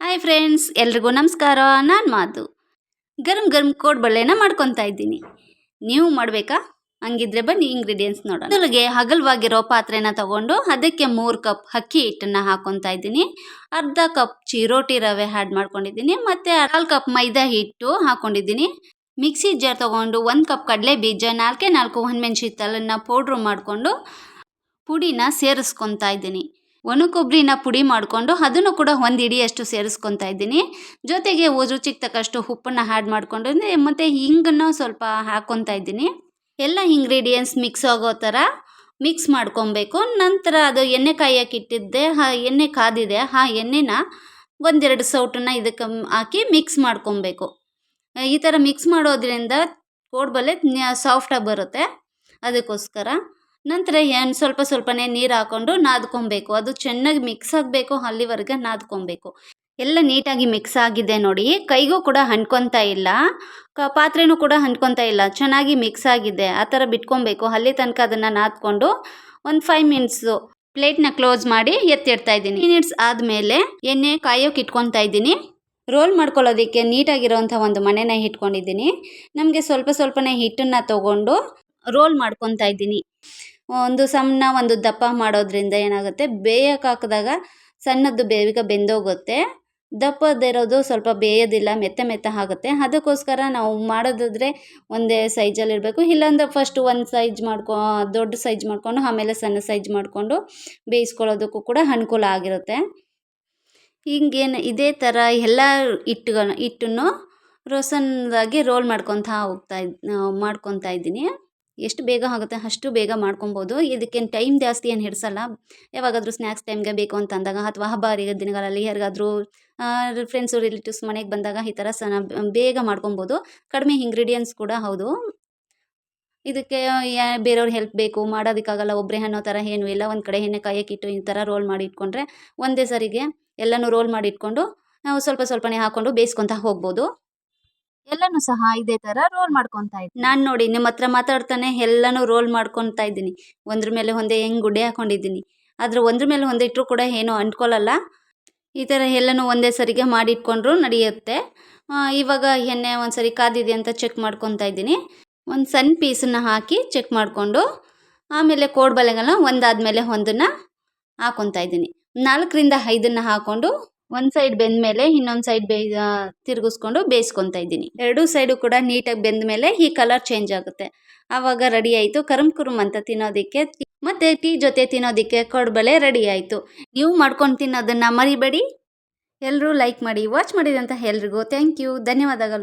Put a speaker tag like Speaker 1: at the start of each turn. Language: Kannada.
Speaker 1: ಹಾಯ್ ಫ್ರೆಂಡ್ಸ್, ಎಲ್ರಿಗೂ ನಮಸ್ಕಾರ. ನಾನು ಮಾತು ಗರಂ ಗರಂ ಕೋಡ್ಬಳ್ಳೆನ ಮಾಡ್ಕೊತಾ ಇದ್ದೀನಿ. ನೀವು ಮಾಡಬೇಕಾ? ಹಂಗಿದ್ರೆ ಬನ್ನಿ ಇಂಗ್ರೀಡಿಯೆಂಟ್ಸ್ ನೋಡೋಣ. ಮೊದಲಿಗೆ ಹಗಲವಾಗಿರೋ ಪಾತ್ರೆನ ತಗೊಂಡು ಅದಕ್ಕೆ ಮೂರು ಕಪ್ ಅಕ್ಕಿ ಹಿಟ್ಟನ್ನು ಹಾಕೊತಾ ಇದ್ದೀನಿ. ಅರ್ಧ ಕಪ್ ಚಿರೋಟಿ ರವೆ ಆ್ಯಡ್ ಮಾಡ್ಕೊಂಡಿದ್ದೀನಿ. ಮತ್ತು ಕಾಲು ಕಪ್ ಮೈದಾ ಹಿಟ್ಟು ಹಾಕ್ಕೊಂಡಿದ್ದೀನಿ ಮಿಕ್ಸಿ ಜಾರ್ ತೊಗೊಂಡು ಒಂದು ಕಪ್ ಕಡಲೆ ಬೀಜ ನಾಲ್ಕೇ ನಾಲ್ಕು ಹೊಣಮೆಣ್ಸಿ ತಲನ್ನ ಪೌಡ್ರು ಮಾಡಿಕೊಂಡು ಪುಡಿನ ಸೇರಿಸ್ಕೊತಾ ಇದ್ದೀನಿ. ಒಣಕೊಬ್ಬರಿನ ಪುಡಿ ಮಾಡಿಕೊಂಡು ಅದನ್ನು ಕೂಡ ಒಂದು ಹಿಡಿಯಷ್ಟು ಸೇರಿಸ್ಕೊತಾ ಇದ್ದೀನಿ. ಜೊತೆಗೆ ರುಚಿಗೆ ತಕ್ಕಷ್ಟು ಉಪ್ಪನ್ನು ಆ್ಯಡ್ ಮಾಡಿಕೊಂಡು ಮತ್ತು ಹಿಂಗನ್ನು ಸ್ವಲ್ಪ ಹಾಕ್ಕೊತಾ ಇದ್ದೀನಿ. ಎಲ್ಲ ಇಂಗ್ರೀಡಿಯೆಂಟ್ಸ್ ಮಿಕ್ಸ್ ಆಗೋ ಥರ ಮಿಕ್ಸ್ ಮಾಡ್ಕೊಬೇಕು. ನಂತರ ಅದು ಎಣ್ಣೆ ಕಾಯಕ್ಕೆ ಇಟ್ಟಿದ್ದೆ ಆ ಎಣ್ಣೆ ಕಾದಿದೆ ಆ ಎಣ್ಣೆನ ಒಂದೆರಡು ಸೌಟನ್ನು ಇದಕ್ಕೆ ಹಾಕಿ ಮಿಕ್ಸ್ ಮಾಡ್ಕೊಬೇಕು. ಈ ಥರ ಮಿಕ್ಸ್ ಮಾಡೋದ್ರಿಂದ ಕೋಡ್ಬಲ್ಲೆ ಸಾಫ್ಟಾಗಿ ಬರುತ್ತೆ. ಅದಕ್ಕೋಸ್ಕರ ನಂತರ ಏನು ಸ್ವಲ್ಪ ಸ್ವಲ್ಪನೇ ನೀರು ಹಾಕ್ಕೊಂಡು ನಾದ್ಕೊಬೇಕು. ಅದು ಚೆನ್ನಾಗಿ ಮಿಕ್ಸ್ ಆಗಬೇಕು, ಅಲ್ಲಿವರೆಗೆ ನಾದ್ಕೊಬೇಕು. ಎಲ್ಲ ನೀಟಾಗಿ ಮಿಕ್ಸ್ ಆಗಿದೆ ನೋಡಿ. ಕೈಗೂ ಕೂಡ ಹಂಟ್ಕೊತಾ ಇಲ್ಲ. ಕ ಪಾತ್ರೆನೂ ಕೂಡ ಹಂಟ್ಕೊತಾ ಇಲ್ಲ. ಚೆನ್ನಾಗಿ ಮಿಕ್ಸ್ ಆಗಿದೆ. ಆ ಥರ ಬಿಟ್ಕೊಬೇಕು ಅಲ್ಲಿ ತನಕ ಅದನ್ನು ನಾದ್ಕೊಂಡು ಒಂದು ಫೈವ್ ಮಿನಿಟ್ಸು ಪ್ಲೇಟ್ನ ಕ್ಲೋಸ್ ಮಾಡಿ ಎತ್ತಿಡ್ತಾ ಇದ್ದೀನಿ. ಮಿನಿಟ್ಸ್ ಆದಮೇಲೆ ಎಣ್ಣೆ ಕಾಯೋಕೆ ಇಟ್ಕೊತಾ ಇದ್ದೀನಿ. ರೋಲ್ ಮಾಡ್ಕೊಳ್ಳೋದಕ್ಕೆ ನೀಟಾಗಿರೋವಂಥ ಒಂದು ಮನೆನ ಇಟ್ಕೊಂಡಿದ್ದೀನಿ. ನಮಗೆ ಸ್ವಲ್ಪ ಸ್ವಲ್ಪನೇ ಹಿಟ್ಟನ್ನು ತೊಗೊಂಡು ರೋಲ್ ಮಾಡ್ಕೊತಾ ಇದ್ದೀನಿ. ಒಂದು ಸಣ್ಣ ಒಂದು ದಪ್ಪ ಮಾಡೋದ್ರಿಂದ ಏನಾಗುತ್ತೆ, ಬೇಯಕ್ಕೆ ಹಾಕಿದಾಗ ಸಣ್ಣದ್ದು ಬೇಗ ಬೆಂದೋಗುತ್ತೆ. ದಪ್ಪದಿರೋದು ಸ್ವಲ್ಪ ಬೇಯೋದಿಲ್ಲ, ಮೆತ್ತ ಮೆತ್ತ ಆಗುತ್ತೆ. ಅದಕ್ಕೋಸ್ಕರ ನಾವು ಮಾಡೋದಾದರೆ ಒಂದೇ ಸೈಜಲ್ಲಿರಬೇಕು ಇಲ್ಲಾಂದ್ರೆ ಫಸ್ಟ್ ಒಂದು ಸೈಜ್ ಮಾಡ್ಕೊ, ದೊಡ್ಡ ಸೈಜ್ ಮಾಡಿಕೊಂಡು ಆಮೇಲೆ ಸಣ್ಣ ಸೈಜ್ ಮಾಡಿಕೊಂಡು ಬೇಯಿಸ್ಕೊಳ್ಳೋದಕ್ಕೂ ಕೂಡ ಅನುಕೂಲ ಆಗಿರುತ್ತೆ. ಹಿಂಗೇನು ಇದೇ ಥರ ಎಲ್ಲ ಹಿಟ್ಟುಗಳ ಹಿಟ್ಟನ್ನು ರೋಸನ್ದಾಗಿ ರೋಲ್ ಮಾಡ್ಕೊತಾ ಹೋಗ್ತಾ ಇದ್, ಮಾಡ್ಕೊತಾ ಇದ್ದೀನಿ. ಎಷ್ಟು ಬೇಗ ಆಗುತ್ತೆ ಅಷ್ಟು ಬೇಗ ಮಾಡ್ಕೊಬೋದು. ಇದಕ್ಕೇನು ಟೈಮ್ ಜಾಸ್ತಿ ಏನು ಹಿಡಿಸಲ್ಲ. ಯಾವಾಗಾದರೂ ಸ್ನ್ಯಾಕ್ಸ್ ಟೈಮ್ಗೆ ಬೇಕು ಅಂತ ಅಂದಾಗ ಅಥವಾ ಹಬ್ಬ ಹರಿದಿನಗಳಲ್ಲಿ ಯಾರಿಗಾದರೂ ಫ್ರೆಂಡ್ಸು ರಿಲೇಟಿವ್ಸ್ ಮನೆಗೆ ಬಂದಾಗ ಈ ಥರ ಸಹ ಬೇಗ ಮಾಡ್ಕೊಬೋದು. ಕಡಿಮೆ ಇಂಗ್ರೀಡಿಯೆಂಟ್ಸ್ ಕೂಡ ಹೌದು. ಇದಕ್ಕೆ ಬೇರೆಯವ್ರ ಹೆಲ್ಪ್ ಬೇಕು, ಮಾಡೋದಕ್ಕಾಗಲ್ಲ ಒಬ್ಬರೇ ಅನ್ನೋ ಥರ ಏನು ಇಲ್ಲ. ಒಂದು ಕಡೆ ಎಣ್ಣೆ ಕಾಯಕ್ಕಿಟ್ಟು ಈ ಥರ ರೋಲ್ ಮಾಡಿ ಇಟ್ಕೊಂಡ್ರೆ ಒಂದೇ ಸರಿಗೆ ಎಲ್ಲನೂ ರೋಲ್ ಮಾಡಿ ಇಟ್ಕೊಂಡು ನಾವು ಸ್ವಲ್ಪ ಸ್ವಲ್ಪನೇ ಹಾಕ್ಕೊಂಡು ಬೇಯಿಸ್ಕೊತಾ ಹೋಗ್ಬೋದು. ಎಲ್ಲನೂ ಸಹ ಇದೇ ತರ ರೋಲ್ ಮಾಡ್ಕೊಂತ ಇದ್ದೀನಿ ನಾನು ನೋಡಿ ನಿಮ್ಮ ಹತ್ರ ಮಾತಾಡ್ತಾನೆ ಎಲ್ಲಾನು ರೋಲ್ ಮಾಡ್ಕೊಂತ ಇದ್ದೀನಿ. ಒಂದ್ರ ಮೇಲೆ ಒಂದೇ ಹೆಂಗ್ ಗುಡ್ಡೆ ಹಾಕೊಂಡಿದ್ದೀನಿ. ಆದ್ರೆ ಒಂದ್ರ ಮೇಲೆ ಒಂದೇ ಇಟ್ಟರು ಕೂಡ ಏನು ಅಂಟ್ಕೊಳ್ಳಲ್ಲ ಈ ಥರ ಎಲ್ಲನೂ ಒಂದೇ ಸರಿಗೆ ಮಾಡಿಟ್ಕೊಂಡ್ರು ನಡೆಯುತ್ತೆ. ಇವಾಗ ಎಣ್ಣೆ ಒಂದು ಸರಿ ಕಾದಿದೆ ಅಂತ ಚೆಕ್ ಮಾಡ್ಕೊತಾ ಇದ್ದೀನಿ. ಒಂದು ಸಣ್ಣ ಪೀಸನ್ನು ಹಾಕಿ ಚೆಕ್ ಮಾಡಿಕೊಂಡು, ಆಮೇಲೆ ಕೋಡ್ಬಳೆಗಳನ್ನ ಒಂದಾದಮೇಲೆ ಒಂದನ್ನು ಹಾಕ್ಕೊತಾ ಇದ್ದೀನಿ. ನಾಲ್ಕರಿಂದ ಐದನ್ನು ಹಾಕ್ಕೊಂಡು ಒಂದು ಸೈಡ್ ಬೆಂದ ಮೇಲೆ ಇನ್ನೊಂದು ಸೈಡ್ ಬೇ ತಿರುಗಿಸ್ಕೊಂಡು ಬೇಯಿಸ್ಕೊತಾ ಇದ್ದೀನಿ. ಎರಡೂ ಸೈಡು ಕೂಡ ನೀಟಾಗಿ ಬೆಂದ ಮೇಲೆ ಈ ಕಲರ್ ಚೇಂಜ್ ಆಗುತ್ತೆ. ಆವಾಗ ರೆಡಿ ಆಯಿತು. ಕರಮ್ ಕುರುಮ್ ಅಂತ ತಿನ್ನೋದಕ್ಕೆ ಮತ್ತೆ ಟೀ ಜೊತೆ ತಿನ್ನೋದಕ್ಕೆ ಕೊಡ್ಬಳೆ ರೆಡಿ ಆಯಿತು. ನೀವು ಮಾಡ್ಕೊಂಡು ತಿನ್ನೋದನ್ನ ಮರಿಬೇಡಿ. ಎಲ್ಲರೂ ಲೈಕ್ ಮಾಡಿ ವಾಚ್ ಮಾಡಿದಂತ ಎಲ್ರಿಗೂ ಥ್ಯಾಂಕ್ ಯು ಧನ್ಯವಾದಗಳು.